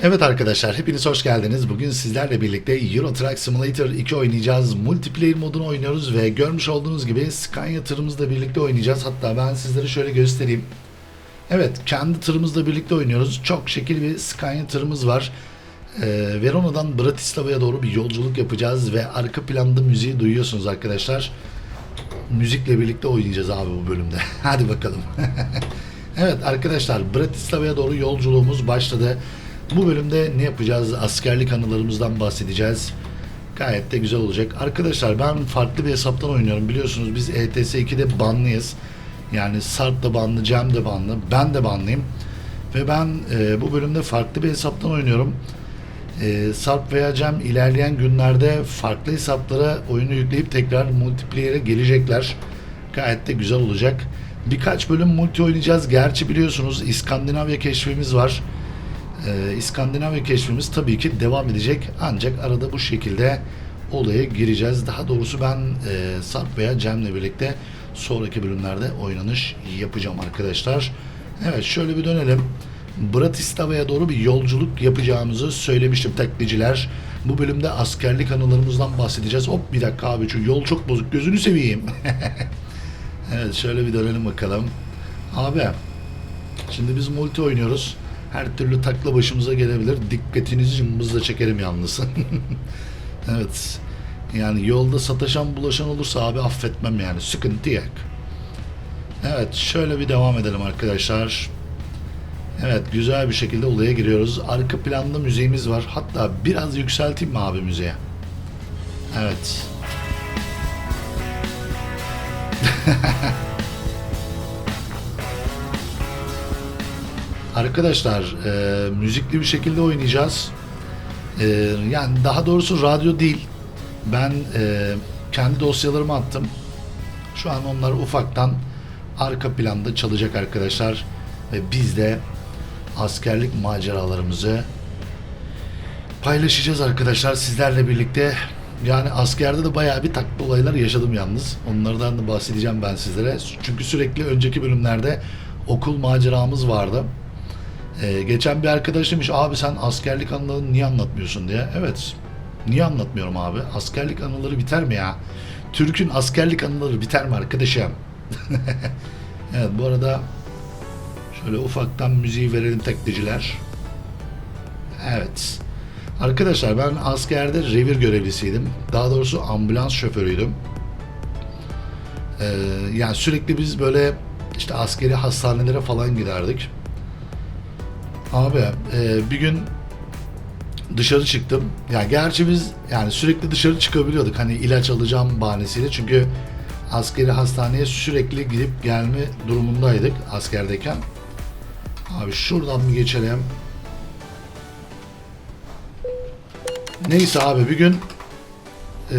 Evet arkadaşlar hepiniz hoş geldiniz. Bugün sizlerle birlikte Euro Truck Simulator 2 oynayacağız. Multiplayer modunu oynuyoruz ve görmüş olduğunuz gibi Scania tırımızla birlikte oynayacağız. Hatta ben sizlere şöyle göstereyim. Evet kendi tırımızla birlikte oynuyoruz. Çok şekil bir Scania tırımız var. Ee, Verona'dan Bratislava'ya doğru bir yolculuk yapacağız ve arka planda müziği duyuyorsunuz arkadaşlar. Müzikle birlikte oynayacağız abi bu bölümde. Hadi bakalım. Evet arkadaşlar Bratislava'ya doğru yolculuğumuz başladı. Bu bölümde ne yapacağız? Askerlik anılarımızdan bahsedeceğiz. Gayet de güzel olacak. Arkadaşlar ben farklı bir hesaptan oynuyorum. Biliyorsunuz biz ETS 2'de banlıyız. Yani Sarp da banlı, Cem de banlı, ben de banlıyım. Ve ben e, bu bölümde farklı bir hesaptan oynuyorum. E, Sarp veya Cem ilerleyen günlerde farklı hesaplara oyunu yükleyip tekrar multiplayer'e gelecekler. Gayet de güzel olacak. Birkaç bölüm multi oynayacağız. Gerçi biliyorsunuz İskandinavya keşfimiz var. Ee, İskandinavya keşfimiz tabii ki devam edecek. Ancak arada bu şekilde olaya gireceğiz. Daha doğrusu ben e, Sarp veya Cem'le birlikte sonraki bölümlerde oynanış yapacağım arkadaşlar. Evet şöyle bir dönelim. Bratislava'ya doğru bir yolculuk yapacağımızı söylemiştim taklitçiler. Bu bölümde askerlik anılarımızdan bahsedeceğiz. Hop bir dakika abi şu yol çok bozuk gözünü seveyim. evet şöyle bir dönelim bakalım. Abi şimdi biz multi oynuyoruz. Her türlü takla başımıza gelebilir. Dikkatinizi cımbızla çekerim yalnız. evet. Yani yolda sataşan bulaşan olursa abi affetmem yani. Sıkıntı yok. Evet şöyle bir devam edelim arkadaşlar. Evet güzel bir şekilde olaya giriyoruz. Arka planda müziğimiz var. Hatta biraz yükselteyim mi abi müziğe? Evet. Arkadaşlar e, müzikli bir şekilde oynayacağız. E, yani daha doğrusu radyo değil. Ben e, kendi dosyalarımı attım. Şu an onlar ufaktan arka planda çalacak arkadaşlar. Ve biz de askerlik maceralarımızı paylaşacağız arkadaşlar sizlerle birlikte. Yani askerde de bayağı bir taklı olaylar yaşadım yalnız. Onlardan da bahsedeceğim ben sizlere. Çünkü sürekli önceki bölümlerde okul maceramız vardı. Ee, geçen bir arkadaş demiş abi sen askerlik anılarını niye anlatmıyorsun diye. Evet. Niye anlatmıyorum abi? Askerlik anıları biter mi ya? Türk'ün askerlik anıları biter mi arkadaşım? evet bu arada şöyle ufaktan müziği verelim tekliciler. Evet. Arkadaşlar ben askerde revir görevlisiydim. Daha doğrusu ambulans şoförüydüm. Ee, yani sürekli biz böyle işte askeri hastanelere falan giderdik. Abi e, bir gün dışarı çıktım. Ya gerçi biz yani sürekli dışarı çıkabiliyorduk hani ilaç alacağım bahanesiyle çünkü askeri hastaneye sürekli gidip gelme durumundaydık askerdeyken. Abi şuradan bir geçelim. Neyse abi bir gün e,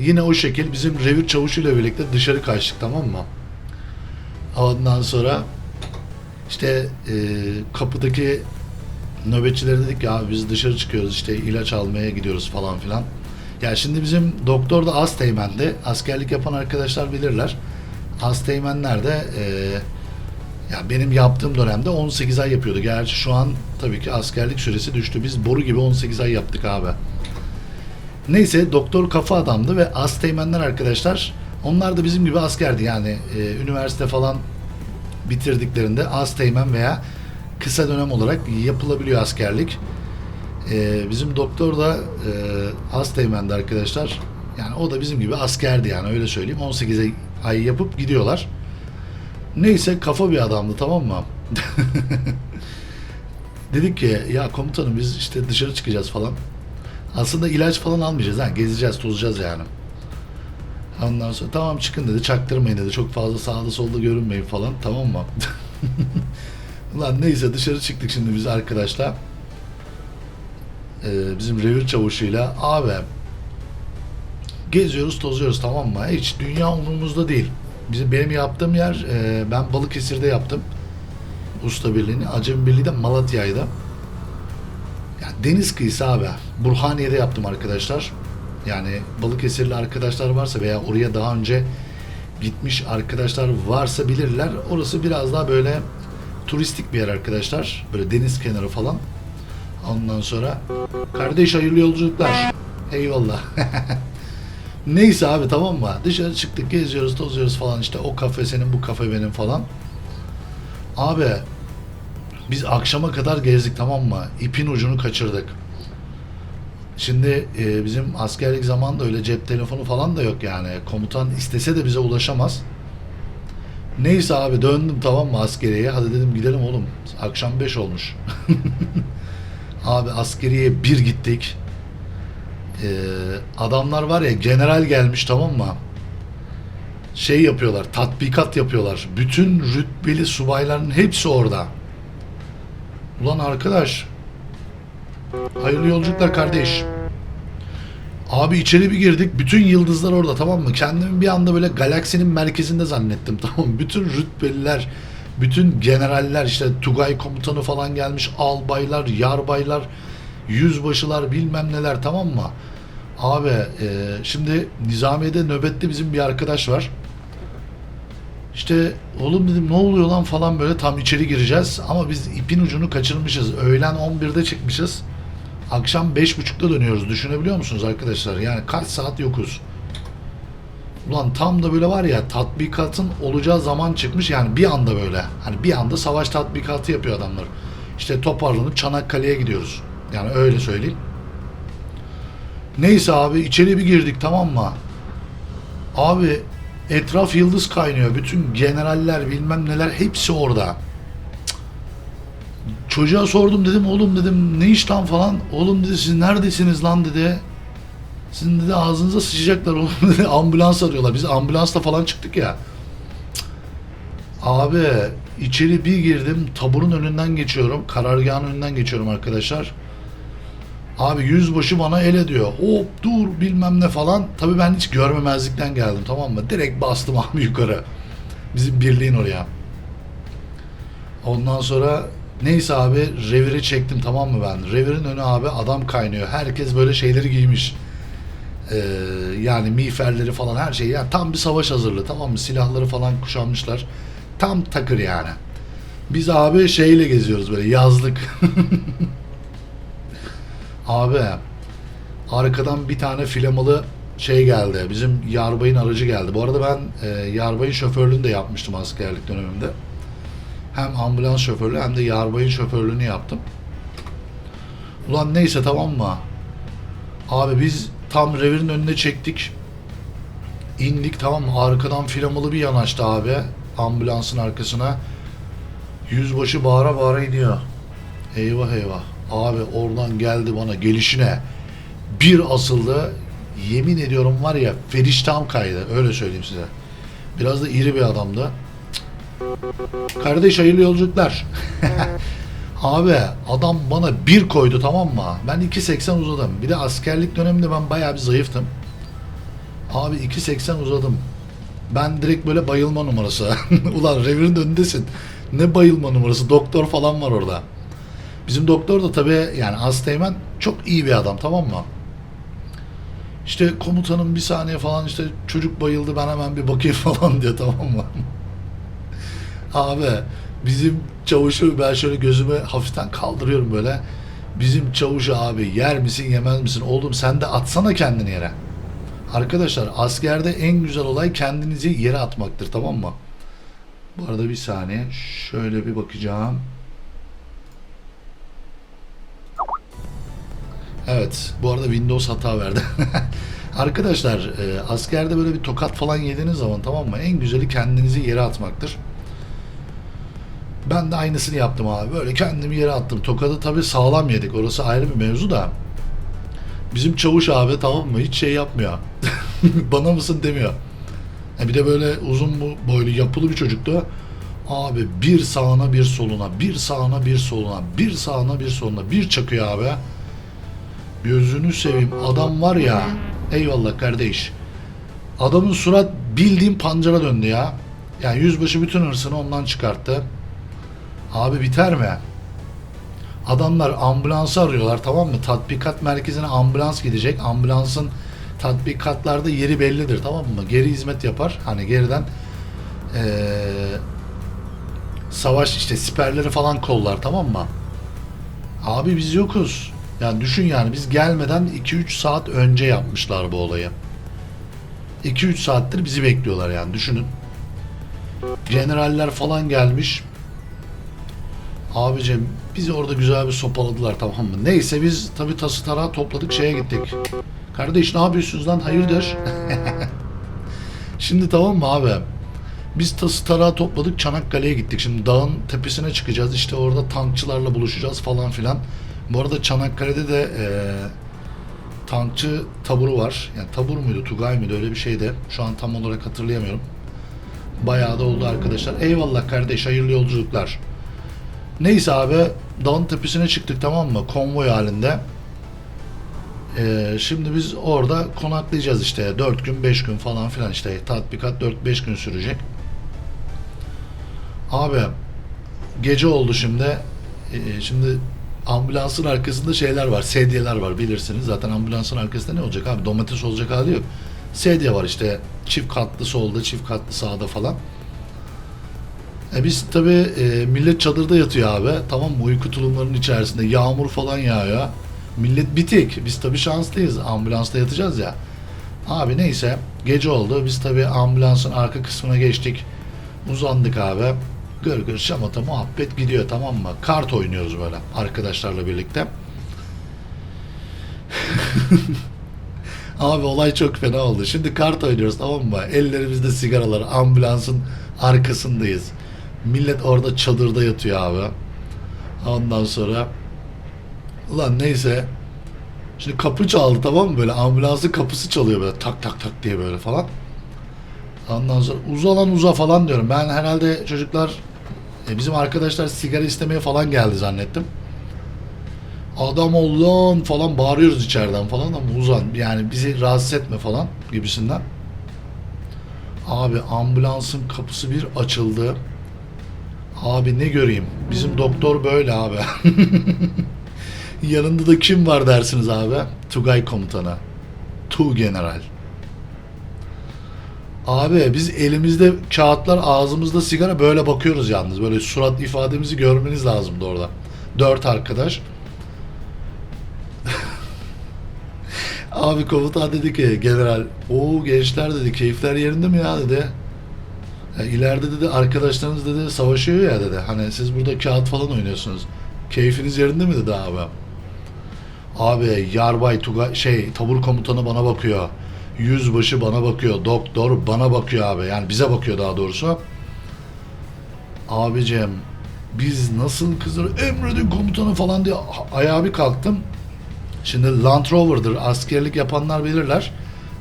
yine o şekil bizim revir çavuşuyla birlikte dışarı kaçtık tamam mı? Ondan sonra işte e, kapıdaki nöbetçilere dedik ya biz dışarı çıkıyoruz işte ilaç almaya gidiyoruz falan filan. Ya şimdi bizim doktor da Asteğmen'de askerlik yapan arkadaşlar bilirler. Asteğmenler de e, ya benim yaptığım dönemde 18 ay yapıyordu. Gerçi şu an tabii ki askerlik süresi düştü. Biz boru gibi 18 ay yaptık abi. Neyse doktor kafa adamdı ve Asteğmenler arkadaşlar onlar da bizim gibi askerdi yani e, üniversite falan bitirdiklerinde Asteğmen veya kısa dönem olarak yapılabiliyor askerlik. Ee, bizim doktor da e, Asteğmen'di arkadaşlar. Yani o da bizim gibi askerdi yani öyle söyleyeyim. 18 ay- ay yapıp gidiyorlar. Neyse kafa bir adamdı tamam mı? Dedik ki ya komutanım biz işte dışarı çıkacağız falan. Aslında ilaç falan almayacağız ha gezeceğiz tozacağız yani. Ondan sonra tamam çıkın dedi çaktırmayın dedi çok fazla sağda solda görünmeyin falan tamam mı? Ulan neyse dışarı çıktık şimdi biz arkadaşlar. Ee, bizim revir çavuşuyla abi geziyoruz tozuyoruz tamam mı? Hiç dünya umurumuzda değil. Bizim benim yaptığım yer e, ben Balıkesir'de yaptım. Usta Birliği'ni. Acemi Birliği de Malatya'ydı. Yani deniz kıyısı abi. Burhaniye'de yaptım arkadaşlar. Yani Balıkesirli arkadaşlar varsa veya oraya daha önce gitmiş arkadaşlar varsa bilirler. Orası biraz daha böyle turistik bir yer arkadaşlar. Böyle deniz kenarı falan. Ondan sonra kardeş hayırlı yolculuklar. Eyvallah. Neyse abi tamam mı? Dışarı çıktık geziyoruz tozuyoruz falan işte o kafe senin bu kafe benim falan. Abi biz akşama kadar gezdik tamam mı? İpin ucunu kaçırdık. Şimdi e, bizim askerlik zamanında öyle cep telefonu falan da yok yani. Komutan istese de bize ulaşamaz. Neyse abi döndüm tamam mı askeriye. Hadi dedim gidelim oğlum. Akşam 5 olmuş. abi askeriye bir gittik. Ee, adamlar var ya general gelmiş tamam mı? Şey yapıyorlar, tatbikat yapıyorlar. Bütün rütbeli subayların hepsi orada. Ulan arkadaş, hayırlı yolculuklar kardeş. Abi içeri bir girdik, bütün yıldızlar orada tamam mı? Kendimi bir anda böyle galaksinin merkezinde zannettim tamam mı? Bütün rütbeliler, bütün generaller işte Tugay komutanı falan gelmiş, albaylar, yarbaylar, yüzbaşılar bilmem neler tamam mı? Abi e, şimdi Nizamiye'de nöbette bizim bir arkadaş var. İşte oğlum dedim ne oluyor lan falan böyle tam içeri gireceğiz ama biz ipin ucunu kaçırmışız. Öğlen 11'de çıkmışız. Akşam 5.30'da dönüyoruz. Düşünebiliyor musunuz arkadaşlar? Yani kaç saat yokuz. Ulan tam da böyle var ya tatbikatın olacağı zaman çıkmış yani bir anda böyle. Hani bir anda savaş tatbikatı yapıyor adamlar. İşte toparlanıp Çanakkale'ye gidiyoruz. Yani öyle söyleyeyim. Neyse abi içeri bir girdik tamam mı? Abi etraf yıldız kaynıyor. Bütün generaller bilmem neler hepsi orada. Çocuğa sordum dedim oğlum dedim ne iş lan falan. Oğlum dedi siz neredesiniz lan dedi. Sizin dedi ağzınıza sıçacaklar oğlum dedi. Ambulans arıyorlar. Biz ambulansla falan çıktık ya. Abi içeri bir girdim taburun önünden geçiyorum. Karargahın önünden geçiyorum arkadaşlar. Abi yüzbaşı bana el ediyor. Hop dur bilmem ne falan. Tabii ben hiç görmemezlikten geldim tamam mı? Direkt bastım abi yukarı. Bizim birliğin oraya. Ondan sonra neyse abi reviri çektim tamam mı ben? Revirin önü abi adam kaynıyor. Herkes böyle şeyleri giymiş. Ee, yani miğferleri falan her şey. Yani tam bir savaş hazırlığı tamam mı? Silahları falan kuşanmışlar. Tam takır yani. Biz abi şeyle geziyoruz böyle yazlık. Abi arkadan bir tane filamalı şey geldi. Bizim yarbayın aracı geldi. Bu arada ben e, yarbayın şoförlüğünü de yapmıştım askerlik döneminde. Hem ambulans şoförlüğü hem de yarbayın şoförlüğünü yaptım. Ulan neyse tamam mı? Abi biz tam revirin önüne çektik. İndik tamam mı? Arkadan filamalı bir yanaştı abi. Ambulansın arkasına. Yüzbaşı bağıra bağıra iniyor. Eyvah eyvah. Abi oradan geldi bana gelişine. Bir asıldı. Yemin ediyorum var ya feriştahım kaydı. Öyle söyleyeyim size. Biraz da iri bir adamdı. Kardeş hayırlı yolculuklar. Abi adam bana bir koydu tamam mı? Ben 2.80 uzadım. Bir de askerlik döneminde ben bayağı bir zayıftım. Abi 2.80 uzadım. Ben direkt böyle bayılma numarası. Ulan revirin önündesin. Ne bayılma numarası? Doktor falan var orada. Bizim doktor da tabii yani Asteğmen çok iyi bir adam tamam mı? İşte komutanım bir saniye falan işte çocuk bayıldı ben hemen bir bakayım falan diyor tamam mı? Abi bizim çavuşu ben şöyle gözümü hafiften kaldırıyorum böyle. Bizim çavuşu abi yer misin yemez misin? Oğlum sen de atsana kendini yere. Arkadaşlar askerde en güzel olay kendinizi yere atmaktır tamam mı? Bu arada bir saniye şöyle bir bakacağım. Evet, bu arada Windows hata verdi. Arkadaşlar, e, askerde böyle bir tokat falan yediğiniz zaman tamam mı? En güzeli kendinizi yere atmaktır. Ben de aynısını yaptım abi. Böyle kendimi yere attım. Tokadı tabii sağlam yedik. Orası ayrı bir mevzu da. Bizim çavuş abi tamam mı? Hiç şey yapmıyor. Bana mısın demiyor. E bir de böyle uzun bu- boylu yapılı bir çocuktu. Abi bir sağına bir soluna, bir sağına bir soluna, bir sağına bir soluna, bir çakıyor abi. Gözünü seveyim. Adam var ya. Eyvallah kardeş. Adamın surat bildiğim pancara döndü ya. Yani yüzbaşı bütün hırsını ondan çıkarttı. Abi biter mi? Adamlar ambulansı arıyorlar tamam mı? Tatbikat merkezine ambulans gidecek. Ambulansın tatbikatlarda yeri bellidir tamam mı? Geri hizmet yapar. Hani geriden eee, savaş işte siperleri falan kollar tamam mı? Abi biz yokuz. Yani düşün yani biz gelmeden 2-3 saat önce yapmışlar bu olayı. 2-3 saattir bizi bekliyorlar yani düşünün. Generaller falan gelmiş. Abicim bizi orada güzel bir sopaladılar tamam mı? Neyse biz tabi tası tarağı topladık şeye gittik. Kardeş ne yapıyorsunuz lan hayırdır? Şimdi tamam mı abi? Biz tası tarağı topladık Çanakkale'ye gittik. Şimdi dağın tepesine çıkacağız. İşte orada tankçılarla buluşacağız falan filan. Bu arada Çanakkale'de de eee, tankçı taburu var. Yani tabur muydu, Tugay mıydı öyle bir şeydi. Şu an tam olarak hatırlayamıyorum. Bayağı da oldu arkadaşlar. Eyvallah kardeş hayırlı yolculuklar. Neyse abi dağın tepesine çıktık tamam mı? Konvoy halinde. Ee, şimdi biz orada konaklayacağız işte 4 gün 5 gün falan filan işte tatbikat 4-5 gün sürecek. Abi gece oldu şimdi. Ee, şimdi ambulansın arkasında şeyler var, sedyeler var bilirsiniz. Zaten ambulansın arkasında ne olacak abi? Domates olacak hali yok. Sedye var işte çift katlı solda, çift katlı sağda falan. E biz tabi millet çadırda yatıyor abi. Tamam mı? Uyku tulumlarının içerisinde yağmur falan yağıyor. Millet bitik. Biz tabi şanslıyız. Ambulansta yatacağız ya. Abi neyse gece oldu. Biz tabi ambulansın arka kısmına geçtik. Uzandık abi. Gır gır şamata muhabbet gidiyor tamam mı? Kart oynuyoruz böyle arkadaşlarla birlikte. Abi olay çok fena oldu. Şimdi kart oynuyoruz tamam mı? Ellerimizde sigaralar, ambulansın arkasındayız. Millet orada çadırda yatıyor abi. Ondan sonra ulan neyse Şimdi kapı çaldı tamam mı böyle ambulansın kapısı çalıyor böyle tak tak tak diye böyle falan. Ondan sonra uza lan uza falan diyorum. Ben herhalde çocuklar e, bizim arkadaşlar sigara istemeye falan geldi zannettim. Adam ol lan falan bağırıyoruz içeriden falan ama uzan yani bizi rahatsız etme falan gibisinden. Abi ambulansın kapısı bir açıldı. Abi ne göreyim? Bizim doktor böyle abi. Yanında da kim var dersiniz abi? Tugay komutanı. Tu general. Abi biz elimizde kağıtlar ağzımızda sigara böyle bakıyoruz yalnız. Böyle surat ifademizi görmeniz lazımdı orada. Dört arkadaş. Abi komutan dedi ki general o gençler dedi keyifler yerinde mi ya dedi. İleride dedi arkadaşlarınız dedi savaşıyor ya dedi. Hani siz burada kağıt falan oynuyorsunuz. Keyfiniz yerinde mi dedi abi. Abi Yarbay Tuga şey tabur komutanı bana bakıyor. Yüzbaşı bana bakıyor. Doktor bana bakıyor abi. Yani bize bakıyor daha doğrusu. Abicim biz nasıl kızlar emredin komutanı falan diye ayağa bir kalktım. Şimdi Land Rover'dır. Askerlik yapanlar bilirler.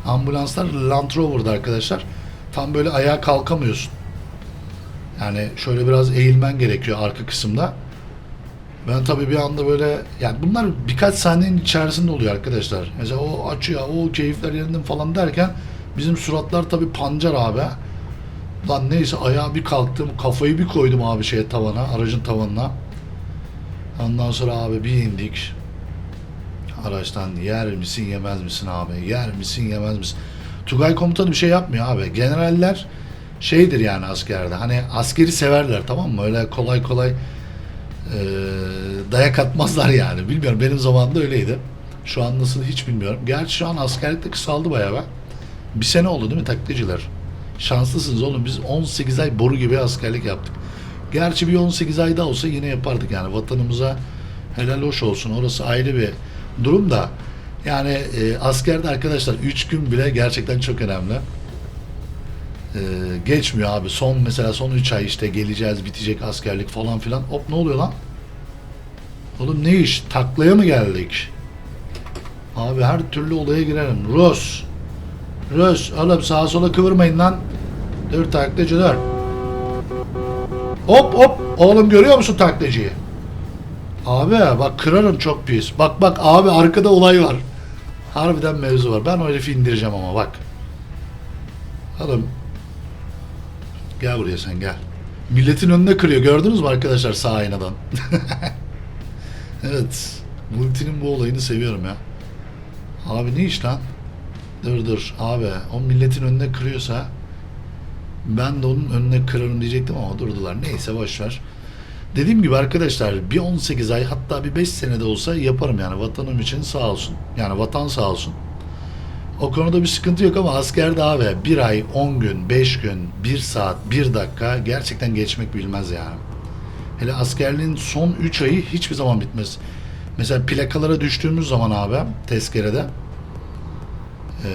Ambulanslar Land Rover'da arkadaşlar. Tam böyle ayağa kalkamıyorsun. Yani şöyle biraz eğilmen gerekiyor arka kısımda. Ben tabii bir anda böyle yani bunlar birkaç saniyenin içerisinde oluyor arkadaşlar. Mesela o açıyor, o keyifler yerinden falan derken bizim suratlar tabii pancar abi. Lan neyse ayağa bir kalktım, kafayı bir koydum abi şeye tavana, aracın tavanına. Ondan sonra abi bir indik. Araçtan yer misin yemez misin abi? Yer misin yemez misin? Tugay komutanı bir şey yapmıyor abi. Generaller şeydir yani askerde. Hani askeri severler tamam mı? Öyle kolay kolay e, dayak atmazlar yani. Bilmiyorum benim zamanımda öyleydi. Şu an nasıl hiç bilmiyorum. Gerçi şu an askerlikte kısaldı bayağı be. Bir sene oldu değil mi taklitçiler? Şanslısınız oğlum biz 18 ay boru gibi askerlik yaptık. Gerçi bir 18 ay daha olsa yine yapardık yani vatanımıza helal hoş olsun. Orası ayrı bir durum da yani e, askerde arkadaşlar 3 gün bile gerçekten çok önemli. E, geçmiyor abi. Son mesela son 3 ay işte geleceğiz bitecek askerlik falan filan. Hop ne oluyor lan? Oğlum ne iş? Taklaya mı geldik? Abi her türlü olaya girerim. Rus. Rus. Oğlum sağa sola kıvırmayın lan. Dur taklacı dur. Hop hop. Oğlum görüyor musun taklacıyı? Abi bak kırarım çok pis. Bak bak abi arkada olay var. Harbiden mevzu var. Ben o herifi indireceğim ama bak. Oğlum. Gel buraya sen gel. Milletin önüne kırıyor. Gördünüz mü arkadaşlar sağ aynadan? evet. Multi'nin bu olayını seviyorum ya. Abi ne iş lan? Dur dur abi o milletin önüne kırıyorsa ben de onun önüne kırarım diyecektim ama durdular. Neyse boş ver. Dediğim gibi arkadaşlar bir 18 ay hatta bir 5 sene de olsa yaparım yani vatanım için sağ olsun. Yani vatan sağ olsun. O konuda bir sıkıntı yok ama askerde abi bir ay, 10 gün, 5 gün, 1 saat, 1 dakika gerçekten geçmek bilmez yani. Hele askerliğin son 3 ayı hiçbir zaman bitmez. Mesela plakalara düştüğümüz zaman abi tezkerede eee,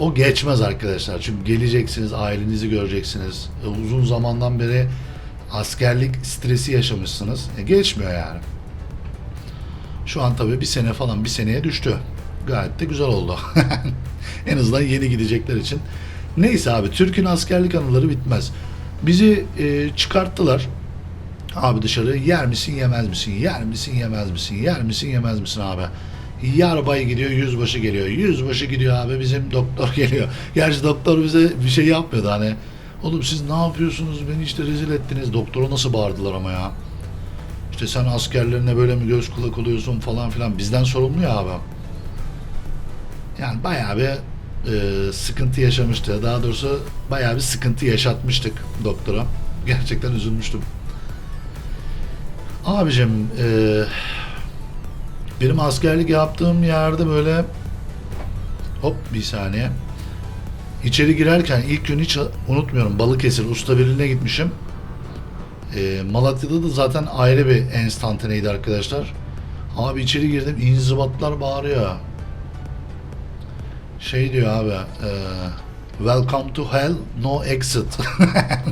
o geçmez arkadaşlar. Çünkü geleceksiniz, ailenizi göreceksiniz. E, uzun zamandan beri askerlik stresi yaşamışsınız. E, geçmiyor yani. Şu an tabii bir sene falan bir seneye düştü. Gayet de güzel oldu. en azından yeni gidecekler için. Neyse abi Türk'ün askerlik anıları bitmez. Bizi e, çıkarttılar. Abi dışarı yer misin yemez misin? Yer misin yemez misin? Yer misin yemez misin abi? Yarbay gidiyor, yüzbaşı geliyor. Yüzbaşı gidiyor abi bizim doktor geliyor. Gerçi doktor bize bir şey yapmıyordu hani. Oğlum siz ne yapıyorsunuz? Beni işte rezil ettiniz. Doktora nasıl bağırdılar ama ya. İşte sen askerlerine böyle mi göz kulak oluyorsun falan filan. Bizden sorumlu ya abi. Yani bayağı bir e, sıkıntı yaşamıştı. Daha doğrusu bayağı bir sıkıntı yaşatmıştık doktora. Gerçekten üzülmüştüm. Abicim e, benim askerlik yaptığım yerde böyle hop bir saniye İçeri girerken ilk gün hiç unutmuyorum Balıkesir Usta Birliği'ne gitmişim. E, Malatya'da da zaten ayrı bir enstantaneydi arkadaşlar. Abi içeri girdim inzibatlar bağırıyor. Şey diyor abi e, Welcome to hell no exit.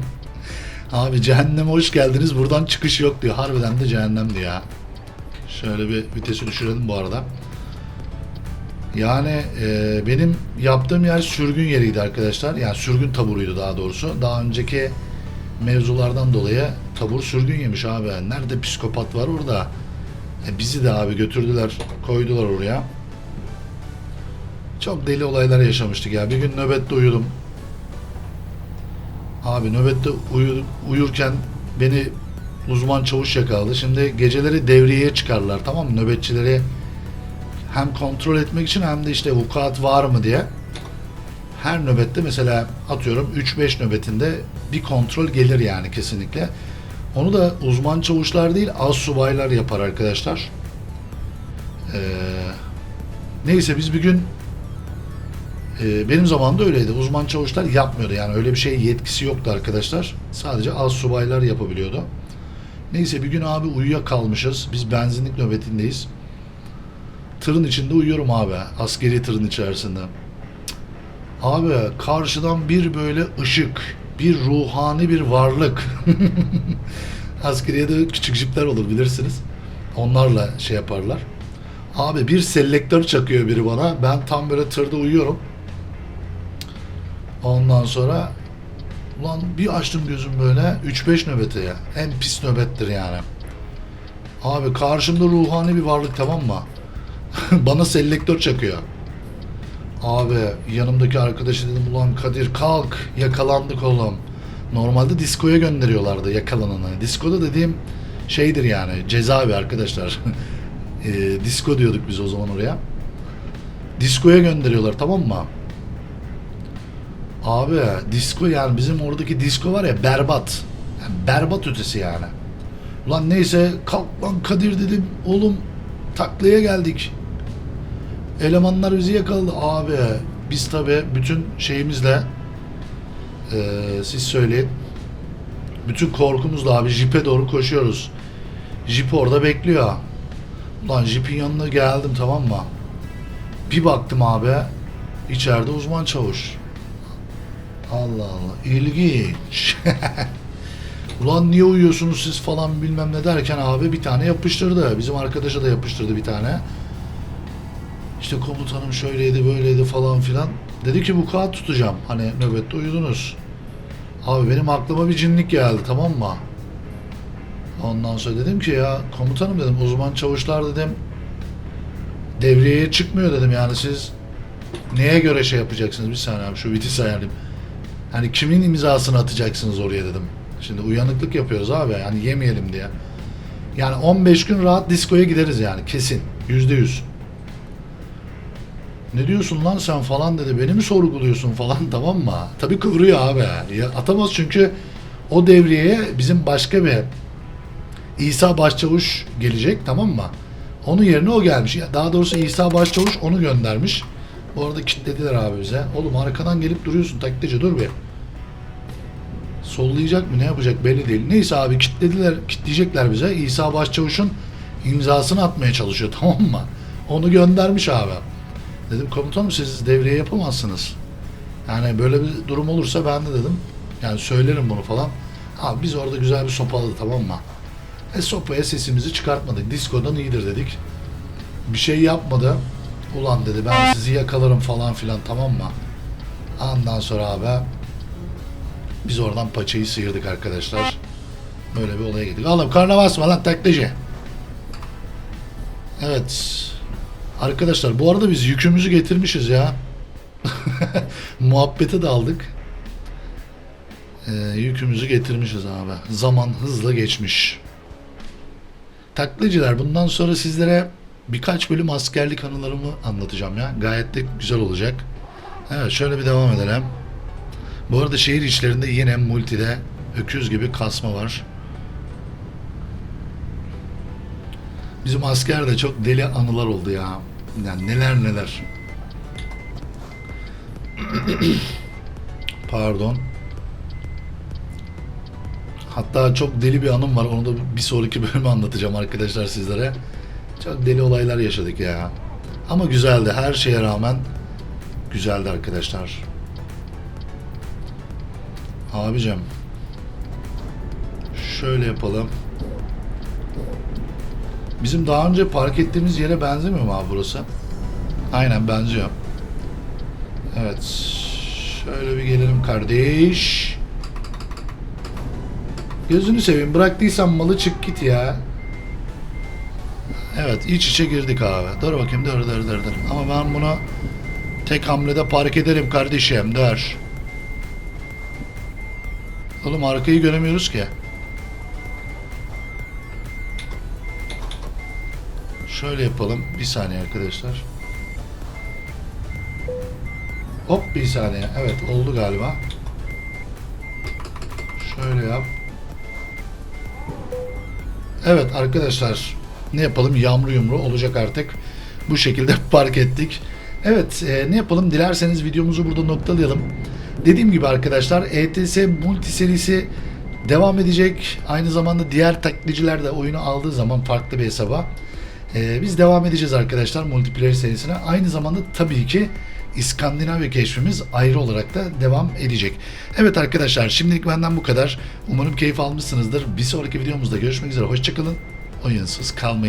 abi cehenneme hoş geldiniz buradan çıkış yok diyor. Harbiden de cehennemdi ya. Şöyle bir vitesi düşürelim bu arada. Yani e, benim yaptığım yer sürgün yeriydi arkadaşlar. Yani sürgün taburuydu daha doğrusu. Daha önceki mevzulardan dolayı tabur sürgün yemiş abi. Nerede psikopat var orada? E, bizi de abi götürdüler, koydular oraya. Çok deli olaylar yaşamıştık ya. Bir gün nöbette uyudum. Abi nöbette uyu, uyurken beni uzman çavuş yakaladı. Şimdi geceleri devriyeye çıkarlar tamam mı? Nöbetçileri hem kontrol etmek için hem de işte vukuat var mı diye. Her nöbette mesela atıyorum 3-5 nöbetinde bir kontrol gelir yani kesinlikle. Onu da uzman çavuşlar değil az subaylar yapar arkadaşlar. Ee, neyse biz bir gün e, benim zamanımda öyleydi. Uzman çavuşlar yapmıyordu yani öyle bir şey yetkisi yoktu arkadaşlar. Sadece az subaylar yapabiliyordu. Neyse bir gün abi uyuyakalmışız. Biz benzinlik nöbetindeyiz. Tırın içinde uyuyorum abi. Askeri tırın içerisinde. Abi karşıdan bir böyle ışık, bir ruhani bir varlık. Askeriyede küçük jipler olur bilirsiniz. Onlarla şey yaparlar. Abi bir selektör çakıyor biri bana. Ben tam böyle tırda uyuyorum. Ondan sonra ulan bir açtım gözüm böyle 3-5 nöbete ya. En pis nöbettir yani. Abi karşımda ruhani bir varlık tamam mı? Bana selektör çakıyor. Abi yanımdaki arkadaşı dedim ulan Kadir kalk yakalandık oğlum. Normalde diskoya gönderiyorlardı yakalananı. Diskoda dediğim şeydir yani cezaevi arkadaşlar. e, disko diyorduk biz o zaman oraya. Diskoya gönderiyorlar tamam mı? Abi disko yani bizim oradaki disko var ya berbat. Yani berbat ötesi yani. Ulan neyse kalk lan Kadir dedim. Oğlum taklaya geldik. Elemanlar bizi yakaladı. Abi biz tabi bütün şeyimizle eee, siz söyleyin. Bütün korkumuzla abi jipe doğru koşuyoruz. Jip orada bekliyor. Ulan jipin yanına geldim tamam mı? Bir baktım abi içeride uzman çavuş. Allah Allah ilginç. Ulan niye uyuyorsunuz siz falan bilmem ne derken abi bir tane yapıştırdı. Bizim arkadaşa da yapıştırdı bir tane. İşte komutanım şöyleydi böyleydi falan filan. Dedi ki bu kağıt tutacağım. Hani nöbette uyudunuz. Abi benim aklıma bir cinlik geldi tamam mı? Ondan sonra dedim ki ya komutanım dedim uzman çavuşlar dedim devriyeye çıkmıyor dedim yani siz neye göre şey yapacaksınız bir saniye abi şu vitis ayarlayayım. Hani kimin imzasını atacaksınız oraya dedim. Şimdi uyanıklık yapıyoruz abi yani yemeyelim diye. Yani 15 gün rahat diskoya gideriz yani kesin. Yüzde yüz. Ne diyorsun lan sen falan dedi. Beni mi sorguluyorsun falan tamam mı? Tabii kıvırıyor abi. Ya, atamaz çünkü o devriyeye bizim başka bir İsa Başçavuş gelecek tamam mı? Onun yerine o gelmiş. Ya Daha doğrusu İsa Başçavuş onu göndermiş. Bu arada kilitlediler abi bize. Oğlum arkadan gelip duruyorsun taklitçi dur bir. Sollayacak mı ne yapacak belli değil. Neyse abi kilitlediler, kilitleyecekler bize. İsa Başçavuş'un imzasını atmaya çalışıyor tamam mı? Onu göndermiş abi. Dedim komutanım siz devreye yapamazsınız. Yani böyle bir durum olursa ben de dedim. Yani söylerim bunu falan. Abi biz orada güzel bir sopaladı tamam mı? E sopaya sesimizi çıkartmadık. Diskodan iyidir dedik. Bir şey yapmadı. Ulan dedi ben sizi yakalarım falan filan tamam mı? Ondan sonra abi biz oradan paçayı sıyırdık arkadaşlar. Böyle bir olaya gittik. Oğlum karnına basma lan taklacı. Evet. Arkadaşlar bu arada biz yükümüzü getirmişiz ya. Muhabbete daldık. Ee, yükümüzü getirmişiz abi. Zaman hızla geçmiş. Taklacılar bundan sonra sizlere birkaç bölüm askerlik anılarımı anlatacağım ya. Gayet de güzel olacak. Evet şöyle bir devam edelim. Bu arada şehir içlerinde yine multide öküz gibi kasma var. Bizim askerde çok deli anılar oldu ya. Yani neler neler. Pardon. Hatta çok deli bir anım var. Onu da bir sonraki bölümü anlatacağım arkadaşlar sizlere. Çok deli olaylar yaşadık ya. Ama güzeldi. Her şeye rağmen güzeldi arkadaşlar. Abicim. Şöyle yapalım. Bizim daha önce park ettiğimiz yere benzemiyor mu abi burası? Aynen benziyor. Evet. Şöyle bir gelelim kardeş. Gözünü seveyim. Bıraktıysan malı çık git ya. Evet iç içe girdik abi. Dur bakayım dur dur dur dur. Ama ben bunu tek hamlede park ederim kardeşim. Dur. Oğlum arkayı göremiyoruz ki. Şöyle yapalım. Bir saniye arkadaşlar. Hop bir saniye. Evet oldu galiba. Şöyle yap. Evet arkadaşlar ne yapalım yağmur yumru olacak artık. Bu şekilde park ettik. Evet e, ne yapalım dilerseniz videomuzu burada noktalayalım. Dediğim gibi arkadaşlar ETS multi serisi devam edecek. Aynı zamanda diğer taklitçiler de oyunu aldığı zaman farklı bir hesaba. E, biz devam edeceğiz arkadaşlar multiplayer serisine. Aynı zamanda tabii ki İskandinavya keşfimiz ayrı olarak da devam edecek. Evet arkadaşlar şimdilik benden bu kadar. Umarım keyif almışsınızdır. Bir sonraki videomuzda görüşmek üzere. Hoşçakalın. Oyunsuz kalmayın.